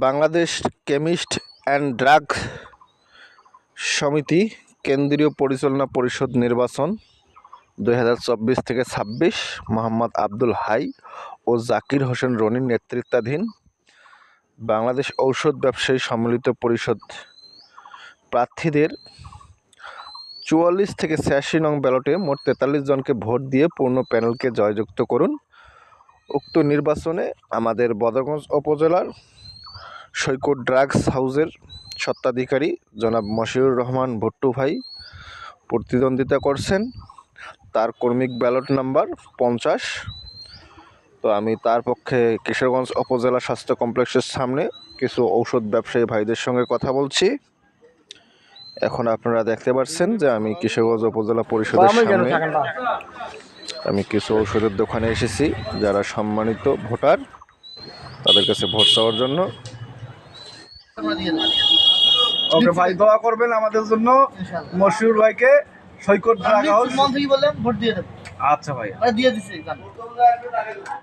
Bangladesh chemist and drug সমিতি কেন্দ্রীয় পরিচালনা পরিষদ নির্বাচন দুই হাজার চব্বিশ থেকে ছাব্বিশ, মোহাম্মদ আব্দুল হাই ও জাকির হোসেন রনির নেতৃত্বাধীন বাংলাদেশ ঔষধ ব্যবসায়ী সম্মিলিত পরিষদ প্রার্থীদের চুয়াল্লিশ থেকে ছিয়াশি নং ব্যালটে মোট তেতাল্লিশ জনকে ভোট দিয়ে পূর্ণ প্যানেলকে জয়যুক্ত করুন। উক্ত নির্বাচনে আমাদের বদরগঞ্জ উপজেলার সৈকত ড্রাগস হাউসের স্বত্বাধিকারী জনাব মশিউর রহমান ভুট্টু ভাই প্রতিদ্বন্দ্বিতা করছেন। তার কর্মিক ব্যালট নাম্বার পঞ্চাশ। তো আমি তার পক্ষে কিশোরগঞ্জ উপজেলা স্বাস্থ্য কমপ্লেক্সের সামনে কিছু ঔষধ ব্যবসায়ী ভাইদের সঙ্গে কথা বলছি। এখন আপনারা দেখতে পাচ্ছেন যে আমি কিশোরগঞ্জ উপজেলা পরিষদের সামনে আমি কিছু ঔষধের দোকানে এসেছি। যারা সম্মানিত ভোটার তাদের কাছে ভোট চাওয়ার জন্য ওকে ভাই দোয়া করবেন আমাদের জন্য। মশিউর ভাইকে সৈকত রাখা হোক মন থেকে বললাম ভোট দিয়ে দেবো। আচ্ছা ভাই। দিয়ে দিছি